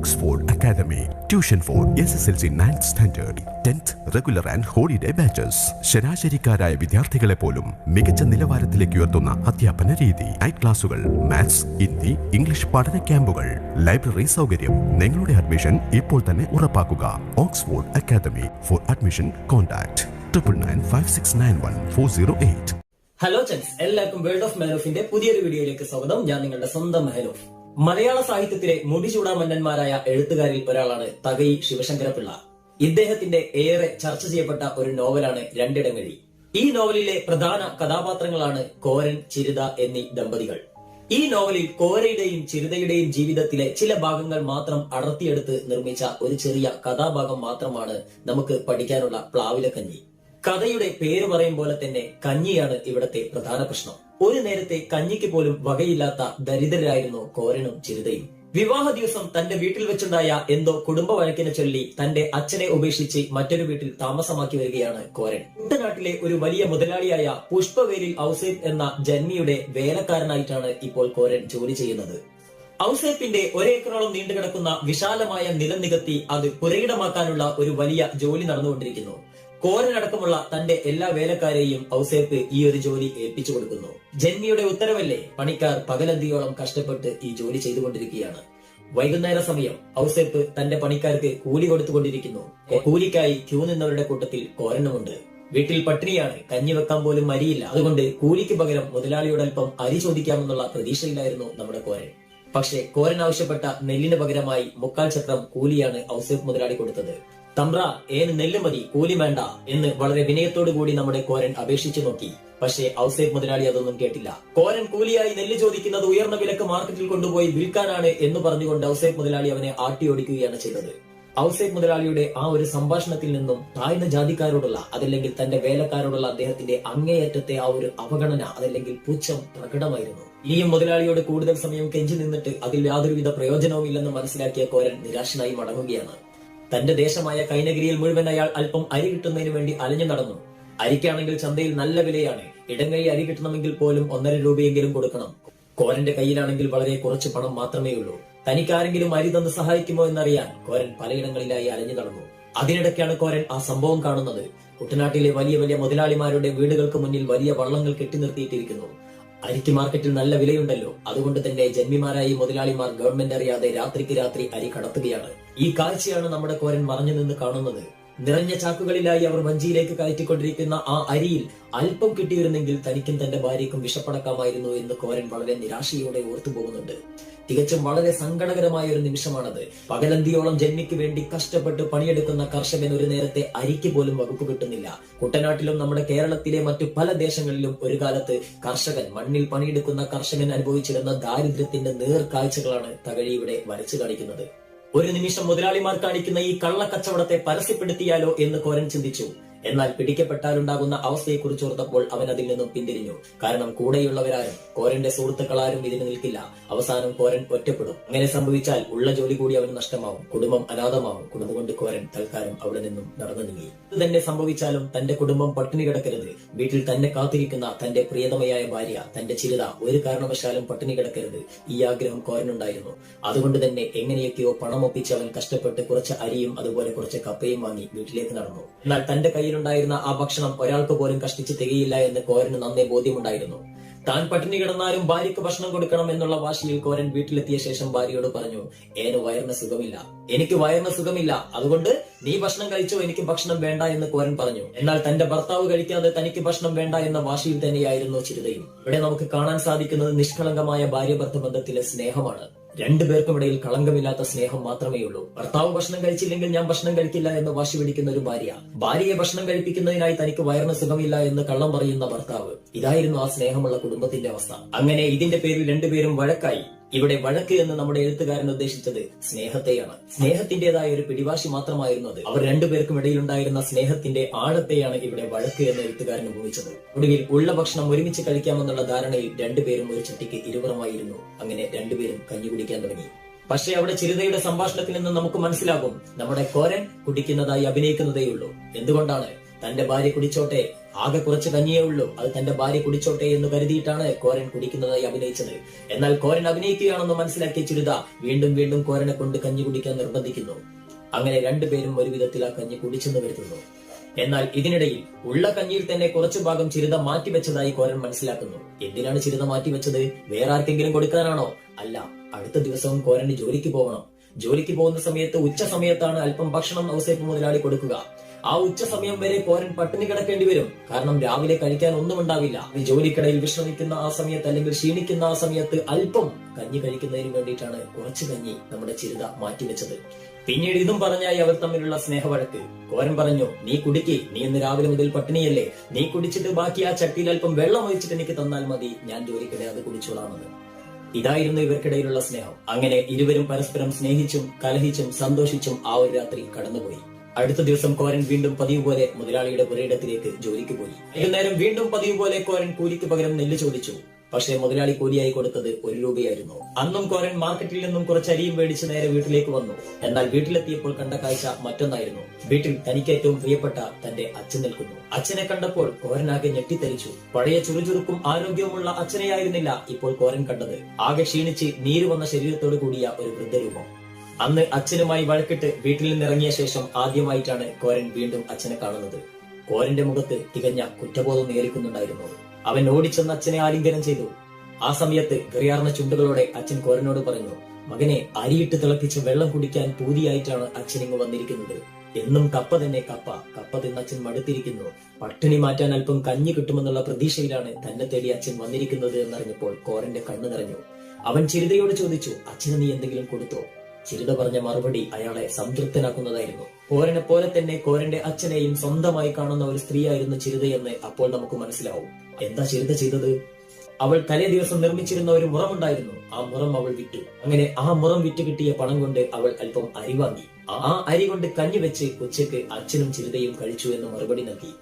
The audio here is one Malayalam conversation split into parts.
Oxford academy tuition for S S L C ninth standard tenth regular and holiday batches ശരാശരിക്കാരായ വിദ്യാർത്ഥികളെ പോലും മികച്ച നിലവാരത്തിലേക്ക് ഉയർത്തുന്ന അധ്യാപന രീതി. നൈറ്റ് ക്ലാസുകൾ മാത്സ് ഹിന്ദി ഇംഗ്ലീഷ് പഠന ക്യാമ്പുകൾ. ലൈബ്രറി സൗകര്യം നിങ്ങളുടെ അഡ്മിഷൻ ഇപ്പോൾ തന്നെ ഉറപ്പാക്കുക. Oxford academy for admission contact triple nine five six nine one four zero eight hello ചെൻസ് എല്ലാവർക്കും വേൾഡ് ഓഫ് മെഹലോഫിന്റെ പുതിയൊരു വീഡിയോയിലേക്ക് സ്വാഗതം. ഞാൻ നിങ്ങളുടെ സ്വന്തം മെഹലോഫ് മലയാള സാഹിത്യത്തിലെ മുടിചൂടാ മന്നന്മാരായ എഴുത്തുകാരിൽ ഒരാളാണ് തകഴി ശിവശങ്കരപിള്ള. ഇദ്ദേഹത്തിന്റെ ഏറെ ചർച്ച ചെയ്യപ്പെട്ട ഒരു നോവലാണ് രണ്ടിടങ്ങഴി. ഈ നോവലിലെ പ്രധാന കഥാപാത്രങ്ങളാണ് കോരൻ ചിരിത എന്നീ ദമ്പതികൾ. ഈ നോവലിൽ കോരയുടെയും ചിരിതയുടെയും ജീവിതത്തിലെ ചില ഭാഗങ്ങൾ മാത്രം അടർത്തിയെടുത്ത് നിർമ്മിച്ച ഒരു ചെറിയ കഥാഭാഗം മാത്രമാണ് നമുക്ക് പഠിക്കാനുള്ള പ്ലാവിലക്കഞ്ഞി കഥയുടെ പേര് പറയും പോലെ തന്നെ കഞ്ഞിയാണ് ഇവിടത്തെ പ്രധാന പ്രശ്നം. ഒരു നേരത്തെ കഞ്ഞിക്ക് പോലും വകയില്ലാത്ത ദരിദ്രരായിരുന്നു കോരനും ചിരിതയും. വിവാഹ ദിവസം തന്റെ വീട്ടിൽ വെച്ചുണ്ടായ എന്തോ കുടുംബ വഴക്കിനെ ചൊല്ലി തന്റെ അച്ഛനെ ഉപേക്ഷിച്ച് മറ്റൊരു വീട്ടിൽ താമസമാക്കി വരികയാണ് കോരൻ. കുട്ടനാട്ടിലെ ഒരു വലിയ മുതലാളിയായ പുഷ്പവേലിൽ ഔസേബ് എന്ന ജന്മിയുടെ വേലക്കാരനായിട്ടാണ് ഇപ്പോൾ കോരൻ ജോലി ചെയ്യുന്നത്. ഔസേപ്പിന്റെ ഒരേക്കറോളം നീണ്ടുകിടക്കുന്ന വിശാലമായ നിലം നികത്തി അത് പുരയിടമാക്കാനുള്ള ഒരു വലിയ ജോലി നടന്നുകൊണ്ടിരിക്കുന്നു. കോരനടക്കമുള്ള തന്റെ എല്ലാ വേലക്കാരെയും ഔസേപ്പ് ഈ ഒരു ജോലി ഏൽപ്പിച്ചു കൊടുക്കുന്നു. ജന്മിയുടെ ഉത്തരവല്ലേ പണിക്കാർ പകലന്തിയോളം കഷ്ടപ്പെട്ട് ഈ ജോലി ചെയ്തുകൊണ്ടിരിക്കുകയാണ്. വൈകുന്നേര സമയം ഔസേപ്പ് തന്റെ പണിക്കാർക്ക് കൂലി കൊടുത്തുകൊണ്ടിരിക്കുന്നു. കൂലിക്കായി ക്യൂ നിന്നവരുടെ കൂട്ടത്തിൽ കോരനുമുണ്ട്. വീട്ടിൽ പട്ടിണിയാണ് കഞ്ഞി വെക്കാൻ പോലും അരിയില്ല അതുകൊണ്ട് കൂലിക്ക് പകരം മുതലാളിയോടൽപ്പം അരി ചോദിക്കാമെന്നുള്ള പ്രതീക്ഷയിലായിരുന്നു നമ്മുടെ കോരൻ. പക്ഷേ കോരൻ ആവശ്യപ്പെട്ട നെല്ലിന് പകരമായി മുക്കാൽ ചക്രം കൂലിയാണ് ഔസേഫ് മുതലാളി കൊടുത്തത്. തമ്പ്ര ഏന് നെല്ല് മതി കൂലി വേണ്ട എന്ന് വളരെ വിനയത്തോടു കൂടി നമ്മുടെ കോരൻ അപേക്ഷിച്ചു നോക്കി. പക്ഷേ ഔസേബ് മുതലാളി അതൊന്നും കേട്ടില്ല. കോരൻ കൂലിയായി നെല്ല് ചോദിക്കുന്നത് ഉയർന്ന വിലക്ക് മാർക്കറ്റിൽ കൊണ്ടുപോയി വിൽക്കാനാണ് എന്ന് പറഞ്ഞുകൊണ്ട് ഔസേബ് മുതലാളി അവനെ ആട്ടിയോടിക്കുകയാണ് ചെയ്തത്. ഔസേബ് മുതലാളിയുടെ ആ ഒരു സംഭാഷണത്തിൽ നിന്നും താഴ്ന്ന ജാതിക്കാരോടുള്ള അതല്ലെങ്കിൽ തന്റെ വേലക്കാരോടുള്ള അദ്ദേഹത്തിന്റെ അങ്ങേയറ്റത്തെ ആ ഒരു അവഗണന അതല്ലെങ്കിൽ പുച്ഛം പ്രകടമായിരുന്നു. ഇനിയും മുതലാളിയോട് കൂടുതൽ സമയം കെഞ്ചി നിന്നിട്ട് അതിൽ യാതൊരുവിധ പ്രയോജനവും ഇല്ലെന്ന് മനസ്സിലാക്കിയ കോരൻ നിരാശനായി മടങ്ങുകയാണ്. തന്റെ ദേശമായ കൈനഗിരിയിൽ മുഴുവൻ അയാൾ അല്പം അരി കിട്ടുന്നതിന് വേണ്ടി അലഞ്ഞു നടന്നു. അരിക്കാണെങ്കിൽ ചന്തയിൽ നല്ല വിലയാണ്. ഇടങ്ങഴി അരി കിട്ടണമെങ്കിൽ പോലും ഒന്നര രൂപയെങ്കിലും കൊടുക്കണം. കോരന്റെ കയ്യിലാണെങ്കിൽ വളരെ കുറച്ച് പണം മാത്രമേ ഉള്ളൂ. തനിക്കാരെങ്കിലും അരി തന്ന് സഹായിക്കുമോ എന്നറിയാൻ കോരൻ പലയിടങ്ങളിലായി അലഞ്ഞു നടന്നു. അതിനിടയ്ക്കാണ് കോരൻ ആ സംഭവം കാണുന്നത്. കുട്ടനാട്ടിലെ വലിയ വലിയ മുതലാളിമാരുടെ വീടുകൾക്ക് മുന്നിൽ വലിയ വള്ളങ്ങൾ കെട്ടി നിർത്തിയിട്ടിരിക്കുന്നു. അരിക്ക് മാർക്കറ്റിൽ നല്ല വിലയുണ്ടല്ലോ. അതുകൊണ്ട് തന്നെ ജന്മിമാരായി മുതലാളിമാർ ഗവൺമെന്റ് അറിയാതെ രാത്രിക്ക് രാത്രി അരി കടത്തുകയാണ്. ഈ കാഴ്ചയാണ് നമ്മുടെ കോരൻ മറഞ്ഞു നിന്ന് കാണുന്നത്. നിറഞ്ഞ ചാക്കുകളിലായി അവർ വഞ്ചിയിലേക്ക് കയറ്റിക്കൊണ്ടിരിക്കുന്ന ആ അരിയിൽ അല്പം കിട്ടിയിരുന്നെങ്കിൽ തനിക്കും തന്റെ ഭാര്യയ്ക്കും വിഷപ്പടക്കാമായിരുന്നു എന്ന് കോരൻ വളരെ നിരാശയോടെ ഓർത്തു പോകുന്നുണ്ട്. തികച്ചും വളരെ സങ്കടകരമായ ഒരു നിമിഷമാണത്. പകലന്തിയോളം ജന്മിക്ക് വേണ്ടി കഷ്ടപ്പെട്ട് പണിയെടുക്കുന്ന കർഷകൻ ഒരു നേരത്തെ അരിക്ക് പോലും വകുപ്പ് കിട്ടുന്നില്ല. കുട്ടനാട്ടിലും നമ്മുടെ കേരളത്തിലെ മറ്റു പല ദേശങ്ങളിലും ഒരു കാലത്ത് കർഷകൻ മണ്ണിൽ പണിയെടുക്കുന്ന കർഷകൻ അനുഭവിച്ചിരുന്ന ദാരിദ്ര്യത്തിന്റെ നേർക്കാഴ്ചകളാണ് കാഴ്ചകളാണ് ഇവിടെ വരച്ചു കാണിക്കുന്നത്. ഒരു നിമിഷം മുതലാളിമാർ കാണിക്കുന്ന ഈ കള്ളക്കച്ചവടത്തെ പരസ്യപ്പെടുത്തിയാലോ എന്ന് കോരൻ ചിന്തിച്ചു. എന്നാൽ പിടിക്കപ്പെട്ടാലുണ്ടാകുന്ന അവസ്ഥയെക്കുറിച്ച് ഓർത്തപ്പോൾ അവൻ അതിൽ നിന്നും പിന്തിരിഞ്ഞു. കാരണം കൂടെയുള്ളവരാരും കോരന്റെ സുഹൃത്തുക്കളാരും ഇതിന് നിൽക്കില്ല. അവസാനം കോരൻ ഒറ്റപ്പെടും. അങ്ങനെ സംഭവിച്ചാൽ ഉള്ള ജോലി കൂടി അവന് നഷ്ടമാവും. കുടുംബം അനാഥമാവും. കുടുംബം കൊണ്ട് കോരൻ തൽക്കാലം അവിടെ നിന്നും നടന്നു നീങ്ങി. ഇത് തന്നെ സംഭവിച്ചാലും തന്റെ കുടുംബം പട്ടിണി കിടക്കരുത്. വീട്ടിൽ തന്നെ കാത്തിരിക്കുന്ന തന്റെ പ്രിയതമയായ ഭാര്യ തന്റെ ചിരിത ഒരു കാരണവശാലും പട്ടിണി കിടക്കരുത്. ഈ ആഗ്രഹം കോരനുണ്ടായിരുന്നു. അതുകൊണ്ട് തന്നെ എങ്ങനെയൊക്കെയോ പണം ഒപ്പിച്ച് അവൻ കഷ്ടപ്പെട്ട് കുറച്ച് അരിയും അതുപോലെ കുറച്ച് കപ്പയും വാങ്ങി വീട്ടിലേക്ക് നടന്നു. എന്നാൽ തന്റെ കയ്യിലുണ്ടായിരുന്ന ആ ഭക്ഷണം ഒരാൾക്ക് പോലും കഷ്ടിച്ച് തികയില്ല എന്ന് കോരന് നന്നേ ബോധ്യമുണ്ടായിരുന്നു. താൻ പട്ടിണി കിടന്നാലും ഭാര്യയ്ക്ക് ഭക്ഷണം കൊടുക്കണം എന്നുള്ള വാശിയിൽ കോരൻ വീട്ടിലെത്തിയ ശേഷം ഭാര്യയോട് പറഞ്ഞു ഏന് വയറിന് സുഖമില്ല. എനിക്ക് വയറിന് സുഖമില്ല. അതുകൊണ്ട് നീ ഭക്ഷണം കഴിച്ചോ എനിക്ക് ഭക്ഷണം വേണ്ട എന്ന് കോരൻ പറഞ്ഞു. എന്നാൽ തന്റെ ഭർത്താവ് കഴിക്കാതെ തനിക്ക് ഭക്ഷണം വേണ്ട എന്ന വാശിയിൽ തന്നെയായിരുന്നു ചിരിതയും. ഇവിടെ നമുക്ക് കാണാൻ സാധിക്കുന്നത് നിഷ്കളങ്കമായ ഭാര്യ ബന്ധത്തിലെ സ്നേഹമാണ്. രണ്ടുപേർക്കും ഇടയിൽ കളങ്കമില്ലാത്ത സ്നേഹം മാത്രമേ ഉള്ളൂ. ഭർത്താവ് ഭക്ഷണം കഴിച്ചില്ലെങ്കിൽ ഞാൻ ഭക്ഷണം കഴിക്കില്ല എന്ന് വാശി പിടിക്കുന്ന ഒരു ഭാര്യ. ഭാര്യയെ ഭക്ഷണം കഴിപ്പിക്കുന്നതിനായി തനിക്ക് വയറിന് സുഖമില്ല എന്ന് കള്ളം പറയുന്ന ഭർത്താവ്. ഇതായിരുന്നു ആ സ്നേഹമുള്ള കുടുംബത്തിന്റെ അവസ്ഥ. അങ്ങനെ ഇതിന്റെ പേരിൽ രണ്ടുപേരും വഴക്കായി. ഇവിടെ വഴക്ക് എന്ന് നമ്മുടെ എഴുത്തുകാരൻ ഉദ്ദേശിച്ചത് സ്നേഹത്തെയാണ്. സ്നേഹത്തിന്റേതായ ഒരു പിടിവാശി മാത്രമായിരുന്നു അത്. അവർ രണ്ടുപേർക്കും ഇടയിലുണ്ടായിരുന്ന സ്നേഹത്തിന്റെ ആഴത്തെയാണ് ഇവിടെ വഴക്ക് എന്ന് എഴുത്തുകാരൻ ഉപയോഗിച്ചത് ഒടുവിൽ ഉള്ള ഭക്ഷണം ഒരുമിച്ച് കഴിക്കാമെന്നുള്ള ധാരണയിൽ രണ്ടുപേരും ഒരു ചട്ടിക്ക് ഇരുപുറമായിരുന്നു അങ്ങനെ രണ്ടുപേരും കഞ്ഞി കുടിക്കാൻ തുടങ്ങി. പക്ഷേ അവിടെ ചിരിതയുടെ സംഭാഷണത്തിൽ നിന്ന് നമുക്ക് മനസ്സിലാകും നമ്മുടെ കോരൻ കുടിക്കുന്നതായി അഭിനയിക്കുന്നതേയുള്ളൂ. എന്തുകൊണ്ടാണ് തന്റെ ഭാര്യ കുടിച്ചോട്ടെ. ആകെ കുറച്ച് കഞ്ഞിയേ ഉള്ളൂ. അത് തന്റെ ഭാര്യ കുടിച്ചോട്ടെ എന്ന് കരുതിയിട്ടാണ് കോരൻ കുടിക്കുന്നതായി അഭിനയിച്ചത്. എന്നാൽ കോരൻ അഭിനയിക്കുകയാണെന്ന് മനസ്സിലാക്കിയ ചുരിത വീണ്ടും വീണ്ടും കോരനെ കൊണ്ട് കഞ്ഞി കുടിക്കാൻ നിർബന്ധിക്കുന്നു. അങ്ങനെ രണ്ടുപേരും ഒരു വിധത്തിൽ ആ കഞ്ഞി കുടിച്ചെന്ന് വരുത്തുന്നു എന്നാൽ ഇതിനിടയിൽ ഉള്ള കഞ്ഞിയിൽ തന്നെ കുറച്ചു ഭാഗം ചിരിത മാറ്റിവെച്ചതായി കോരൻ മനസ്സിലാക്കുന്നു. എന്തിനാണ് ചിരിത മാറ്റിവെച്ചത്? വേറെ ആർക്കെങ്കിലും കൊടുക്കാനാണോ? അല്ല അടുത്ത ദിവസവും കോരന് ജോലിക്ക് പോകണം ജോലിക്ക് പോകുന്ന സമയത്ത് ഉച്ച സമയത്താണ് അല്പം ഭക്ഷണം ഔസേപ്പ് മുതലാളി കൊടുക്കുക. ആ ഉച്ച സമയം വരെ കോരൻ പട്ടിണി കിടക്കേണ്ടി വരും. കാരണം രാവിലെ കഴിക്കാൻ ഒന്നും ഉണ്ടാവില്ല. ജോലിക്കിടയിൽ വിശ്രമിക്കുന്ന ആ സമയത്ത് അല്ലെങ്കിൽ ക്ഷീണിക്കുന്ന ആ സമയത്ത് അല്പം കഞ്ഞി കഴിക്കുന്നതിന് വേണ്ടിയിട്ടാണ് കുറച്ച് കഞ്ഞി നമ്മുടെ ചിരുത മാറ്റിവെച്ചത് പിന്നീട് ഇതും പറഞ്ഞായി അവർ തമ്മിലുള്ള സ്നേഹവഴക്ക്. കോരൻ പറഞ്ഞു നീ കുടിക്ക്. നീ ഇന്ന് രാവിലെ മുതൽ പട്ടിണിയല്ലേ. നീ കുടിച്ചിട്ട് ബാക്കി ആ ചട്ടിയിൽ അല്പം വെള്ളം ഒഴിച്ചിട്ട് എനിക്ക് തന്നാൽ മതി. ഞാൻ ജോലിക്കിടെ അത് കുടിച്ചോളാമെന്ന്. ഇതായിരുന്നു ഇവർക്കിടയിലുള്ള സ്നേഹം. അങ്ങനെ ഇരുവരും പരസ്പരം സ്നേഹിച്ചും കലഹിച്ചും സന്തോഷിച്ചും ആ ഒരു രാത്രി കടന്നുപോയി. അടുത്ത ദിവസം കോരൻ വീണ്ടും പതിവ് പോലെ മുതലാളിയുടെ പുരയിടത്തിലേക്ക് ജോലിക്ക് പോയി. വൈകുന്നേരം വീണ്ടും പതിവ് പോലെ കോരൻ കൂലിക്ക് പകരം നെല്ല് ചോദിച്ചു. പക്ഷേ മുതലാളി കൂലിയായി കൊടുത്തത് ഒരു രൂപയായിരുന്നു. അന്നും കോരൻ മാർക്കറ്റിൽ നിന്നും കുറച്ച് അരിയും മേടിച്ച് നേരെ വീട്ടിലേക്ക് വന്നു. എന്നാൽ വീട്ടിലെത്തിയപ്പോൾ കണ്ട കാഴ്ച മറ്റൊന്നായിരുന്നു. വീട്ടിൽ തനിക്ക് ഏറ്റവും പ്രിയപ്പെട്ട തന്റെ അച്ഛൻ നിൽക്കുന്നു. അച്ഛനെ കണ്ടപ്പോൾ കോരനാകെ ഞെട്ടിത്തരിച്ചു പഴയ ചുറുചുറുക്കും ആരോഗ്യവുമുള്ള അച്ഛനെയായിരുന്നില്ല ഇപ്പോൾ കോരൻ കണ്ടത്. ആകെ ക്ഷീണിച്ച് നീര് വന്ന ശരീരത്തോടു കൂടിയ ഒരു വൃദ്ധരൂപം. അന്ന് അച്ഛനുമായി വഴക്കിട്ട് വീട്ടിൽ നിന്നിറങ്ങിയ ശേഷം ആദ്യമായിട്ടാണ് കോരൻ വീണ്ടും അച്ഛനെ കാണുന്നത്. കോരന്റെ മുഖത്ത് തികഞ്ഞ കുറ്റബോധം നേരിക്കുന്നുണ്ടായിരുന്നു. അവൻ ഓടിച്ചെന്ന് അച്ഛനെ ആലിംഗനം ചെയ്തു. ആ സമയത്ത് ഗറിയാർന്ന ചുണ്ടുകളോടെ അച്ഛൻ കോരനോട് പറഞ്ഞു മകനെ അരിയിട്ട് തിളപ്പിച്ച് വെള്ളം കുടിക്കാൻ പൂതിയായിട്ടാണ് അച്ഛൻ ഇങ്ങ് വന്നിരിക്കുന്നത്. എന്നും കപ്പ തന്നെ കപ്പ. കപ്പ തിന്ന് അച്ഛൻ മടുത്തിരിക്കുന്നു. പട്ടിണി മാറ്റാൻ അല്പം കഞ്ഞി കിട്ടുമെന്നുള്ള പ്രതീക്ഷയിലാണ് തന്നെ തേടി അച്ഛൻ വന്നിരിക്കുന്നത് എന്നറിഞ്ഞപ്പോൾ കോരന്റെ കണ്ണു നിറഞ്ഞു. അവൻ ചിരിതയോട് ചോദിച്ചു അച്ഛന് നീ എന്തെങ്കിലും കൊടുത്തോ? ചിരിത പറഞ്ഞ മറുപടി അയാളെ സംതൃപ്തനാക്കുന്നതായിരുന്നു. കോരനെ പോലെ തന്നെ കോരന്റെ അച്ഛനെയും സ്വന്തമായി കാണുന്ന ഒരു സ്ത്രീയായിരുന്നു ചിരിതയെന്ന് അപ്പോൾ നമുക്ക് മനസ്സിലാവും. എന്താ ചിരിത ചെയ്തത്? അവൾ തലേ ദിവസം നിർമ്മിച്ചിരുന്ന ഒരു മുറമുണ്ടായിരുന്നു. ആ മുറം അവൾ വിറ്റു. അങ്ങനെ ആ മുറം വിറ്റ് കിട്ടിയ പണം കൊണ്ട് അവൾ അല്പം അരി വാങ്ങി. ആ അരി കൊണ്ട് കഞ്ഞി വെച്ച് ഉച്ചയ്ക്ക് അച്ഛനും ചിരിതയും കഴിച്ചു എന്ന് മറുപടി നൽകി.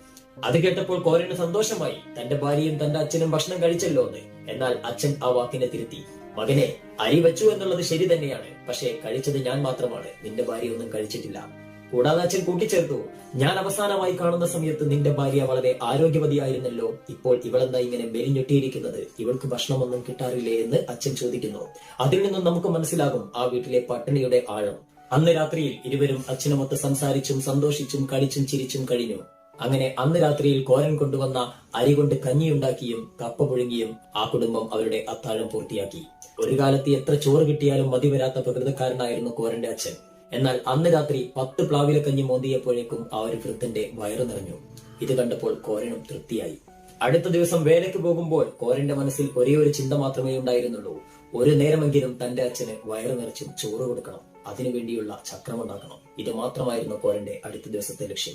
അത് കേട്ടപ്പോൾ കോരന് സന്തോഷമായി. തന്റെ ഭാര്യയും തന്റെ അച്ഛനും ഭക്ഷണം കഴിച്ചല്ലോ എന്ന് എന്നാൽ അച്ഛൻ ആ വാക്കിനെ തിരുത്തി. മകനെ അരി വെച്ചു എന്നുള്ളത് ശരി തന്നെയാണ്. പക്ഷേ കഴിച്ചത് ഞാൻ മാത്രമാണ്. നിന്റെ ഭാര്യ ഒന്നും കഴിച്ചിട്ടില്ല. കൂടാതെ അച്ഛൻ കൂട്ടിച്ചേർത്തു. ഞാൻ അവസാനമായി കാണുന്ന സമയത്ത് നിന്റെ ഭാര്യ വളരെ ആരോഗ്യവതിയായിരുന്നല്ലോ. ഇപ്പോൾ ഇവളെന്താ ഇങ്ങനെ മെലിഞ്ഞൊട്ടിയിരിക്കുന്നത്? ഇവൾക്ക് ഭക്ഷണമൊന്നും കിട്ടാറില്ലേ എന്ന് അച്ഛൻ ചോദിക്കുന്നു. അതിൽ നിന്നും നമുക്ക് മനസ്സിലാകും ആ വീട്ടിലെ പട്ടിണിയുടെ ആഴം. അന്ന് രാത്രിയിൽ ഇരുവരും അച്ഛനുമൊത്ത് സംസാരിച്ചും സന്തോഷിച്ചും കളിച്ചും ചിരിച്ചും കഴിഞ്ഞു. അങ്ങനെ അന്ന് രാത്രിയിൽ കോരൻ കൊണ്ടുവന്ന അരി കൊണ്ട് കഞ്ഞിയുണ്ടാക്കിയും കപ്പ പുഴുങ്ങിയും ആ കുടുംബം അവരുടെ അത്താഴം പൂർത്തിയാക്കി. ഒരു കാലത്ത് എത്ര ചോറ് കിട്ടിയാലും മതി വരാത്ത പ്രകൃതക്കാരനായിരുന്നു കോരന്റെ അച്ഛൻ. എന്നാൽ അന്ന് രാത്രി പത്ത് പ്ലാവില കഞ്ഞി മോന്തിയപ്പോഴേക്കും ആ ഒരു വൃദ്ധന്റെ വയറു നിറഞ്ഞു. ഇത് കണ്ടപ്പോൾ കോരനും തൃപ്തിയായി. അടുത്ത ദിവസം വേലയ്ക്ക് പോകുമ്പോൾ കോരന്റെ മനസ്സിൽ ഒരേ ഒരു ചിന്ത മാത്രമേ ഉണ്ടായിരുന്നുള്ളൂ. ഒരു നേരമെങ്കിലും തന്റെ അച്ഛന് വയറു നിറച്ചും ചോറ് കൊടുക്കണം. അതിനുവേണ്ടിയുള്ള ചക്രമുണ്ടാക്കണം ഇത് മാത്രമായിരുന്നു കോരന്റെ അടുത്ത ദിവസത്തെ ലക്ഷ്യം.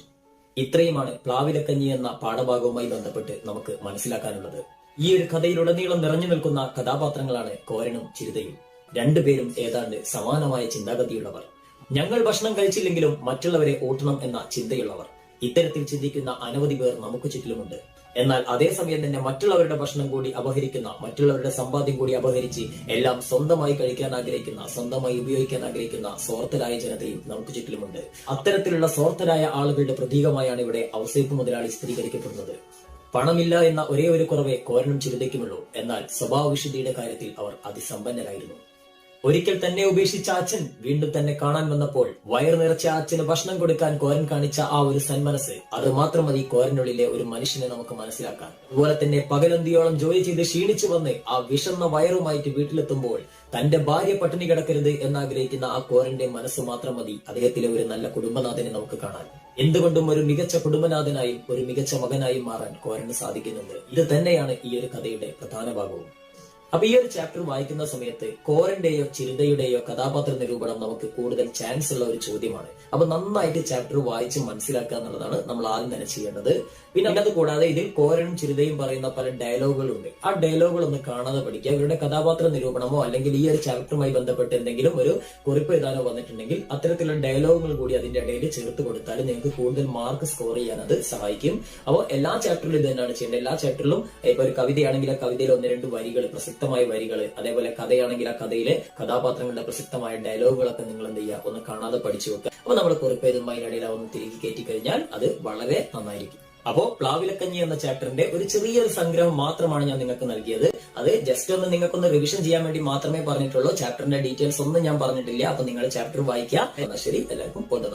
ഇത്രയുമാണ് പ്ലാവിലക്കഞ്ഞി എന്ന പാഠഭാഗവുമായി ബന്ധപ്പെട്ട് നമുക്ക് മനസ്സിലാക്കാനുള്ളത്. ഈ ഒരു കഥയിലുടനീളം നിറഞ്ഞു നിൽക്കുന്ന കഥാപാത്രങ്ങളാണ് കോരനും ചിരുതയും. രണ്ടുപേരും ഏതാണ്ട് സമാനമായ ചിന്താഗതിയുള്ളവർ. ഞങ്ങൾ ഭക്ഷണം കഴിച്ചില്ലെങ്കിലും മറ്റുള്ളവരെ ഓട്ടണം എന്ന ചിന്തയുള്ളവർ. ഇത്തരത്തിൽ ചിന്തിക്കുന്ന അനവധി പേർ നമുക്ക് ചുറ്റിലുമുണ്ട്. എന്നാൽ അതേസമയം തന്നെ മറ്റുള്ളവരുടെ ഭക്ഷണം കൂടി അപഹരിക്കുന്ന മറ്റുള്ളവരുടെ സമ്പാദ്യം കൂടി അപഹരിച്ച് എല്ലാം സ്വന്തമായി കഴിക്കാൻ ആഗ്രഹിക്കുന്ന സ്വന്തമായി ഉപയോഗിക്കാൻ ആഗ്രഹിക്കുന്ന സ്വാർത്ഥരായ ജനതയും നമുക്ക് ചുറ്റിലുമുണ്ട്. അത്തരത്തിലുള്ള സ്വാർത്ഥരായ ആളുകളുടെ പ്രതീകമായാണ് ഇവിടെ ഔസേപ്പ് മുതലാളി സ്ഥിരീകരിക്കപ്പെടുന്നത്. പണമില്ല എന്ന ഒരേ ഒരു കുറവേ കോരണം ചിരുതയ്ക്കുമുള്ളൂ എന്നാൽ സ്വഭാവവിശുദ്ധിയുടെ കാര്യത്തിൽ അവർ അതിസമ്പന്നരായിരുന്നു. ഒരിക്കൽ തന്നെ ഉപേക്ഷിച്ച അച്ഛൻ വീണ്ടും തന്നെ കാണാൻ വന്നപ്പോൾ വയർ നിറച്ച അച്ഛന് ഭക്ഷണം കൊടുക്കാൻ കോരൻ കാണിച്ച ആ ഒരു സന്മനസ് അത് മാത്രം മതി കോരനുള്ളിലെ ഒരു മനുഷ്യനെ നമുക്ക് മനസ്സിലാക്കാൻ. അതുപോലെ തന്നെ പകലന്തിയോളം ജോലി ചെയ്ത് ക്ഷീണിച്ചു വന്ന് ആ വിഷന്ന വയറുമായിട്ട് വീട്ടിലെത്തുമ്പോൾ തന്റെ ഭാര്യ പട്ടിണി കിടക്കരുത് എന്നാഗ്രഹിക്കുന്ന ആ കോരന്റെ മനസ്സ് മാത്രം മതി. അദ്ദേഹത്തിലെ ഒരു നല്ല കുടുംബനാഥനെ നമുക്ക് കാണാൻ. എന്തുകൊണ്ടും ഒരു മികച്ച കുടുംബനാഥനായും ഒരു മികച്ച മകനായും മാറാൻ കോരന് സാധിക്കുന്നുണ്ട്. ഇത് തന്നെയാണ് ഈ ഒരു കഥയുടെ പ്രധാന ഭാഗവും. അപ്പൊ ഈ ഒരു ചാപ്റ്റർ വായിക്കുന്ന സമയത്ത് കോരന്റെയോ ചിരുതയുടെയോ കഥാപാത്ര നിരൂപണം നമുക്ക് കൂടുതൽ ചാൻസ് ഉള്ള ഒരു ചോദ്യമാണ്. അപ്പൊ നന്നായിട്ട് ചാപ്റ്റർ വായിച്ച് മനസ്സിലാക്കുക എന്നുള്ളതാണ് നമ്മൾ ആദ്യം തന്നെ ചെയ്യേണ്ടത്. പിന്നെ അത് കൂടാതെ ഇതിൽ കോരനും ചിരുതയും പറയുന്ന പല ഡയലോഗുകളുണ്ട് ആ ഡയലോഗുകൾ ഒന്ന് കാണാതെ പഠിക്കുക. ഇവരുടെ കഥാപാത്ര നിരൂപണമോ അല്ലെങ്കിൽ ഈ ഒരു ചാപ്റ്ററുമായി ബന്ധപ്പെട്ട് എന്തെങ്കിലും ഒരു കുറിപ്പ് എഴുതാനോ വന്നിട്ടുണ്ടെങ്കിൽ അത്തരത്തിലുള്ള ഡയലോഗുകൾ കൂടി അതിന്റെ ഇടയിൽ ചേർത്ത് കൊടുത്താൽ നിങ്ങൾക്ക് കൂടുതൽ മാർക്ക് സ്കോർ ചെയ്യാൻ അത് സഹായിക്കും. അപ്പോൾ എല്ലാ ചാപ്റ്ററിലും ഇത് തന്നെയാണ് ചെയ്യേണ്ടത്. എല്ലാ ചാപ്റ്ററിലും ഇപ്പൊ ഒരു കവിതയാണെങ്കിൽ ആ കവിതയിൽ ഒന്ന് രണ്ട് വരികൾ പ്രസക്ത പ്രസക്തമായ വരികൾ അതേപോലെ കഥയാണെങ്കിൽ ആ കഥയിലെ കഥാപാത്രങ്ങളുടെ പ്രസക്തമായ ഡയലോഗുകളൊക്കെ നിങ്ങൾ എന്ത് ചെയ്യുക? ഒന്ന് കാണാതെ പഠിച്ചു വെക്കുക. അപ്പൊ നമ്മൾ കുറിപ്പേതും അതിനിടയിൽ ഒന്ന് തിരികെ കയറ്റി കഴിഞ്ഞാൽ അത് വളരെ നന്നായിരിക്കും. അപ്പോ പ്ലാവിലക്കഞ്ഞി എന്ന ചാപ്റ്ററിന്റെ ഒരു ചെറിയൊരു സംഗ്രഹം മാത്രമാണ് ഞാൻ നിങ്ങൾക്ക് നൽകിയത്. അത് ജസ്റ്റ് ഒന്ന് നിങ്ങൾക്കൊന്ന് റിവിഷൻ ചെയ്യാൻ വേണ്ടി മാത്രമേ പറഞ്ഞിട്ടുള്ളൂ. ചാപ്റ്ററിന്റെ ഡീറ്റെയിൽസ് ഒന്നും ഞാൻ പറഞ്ഞിട്ടില്ല. അപ്പൊ നിങ്ങൾ ചാപ്റ്റർ വായിക്കുക. ശരി എല്ലാവർക്കും ബെസ്റ്റ്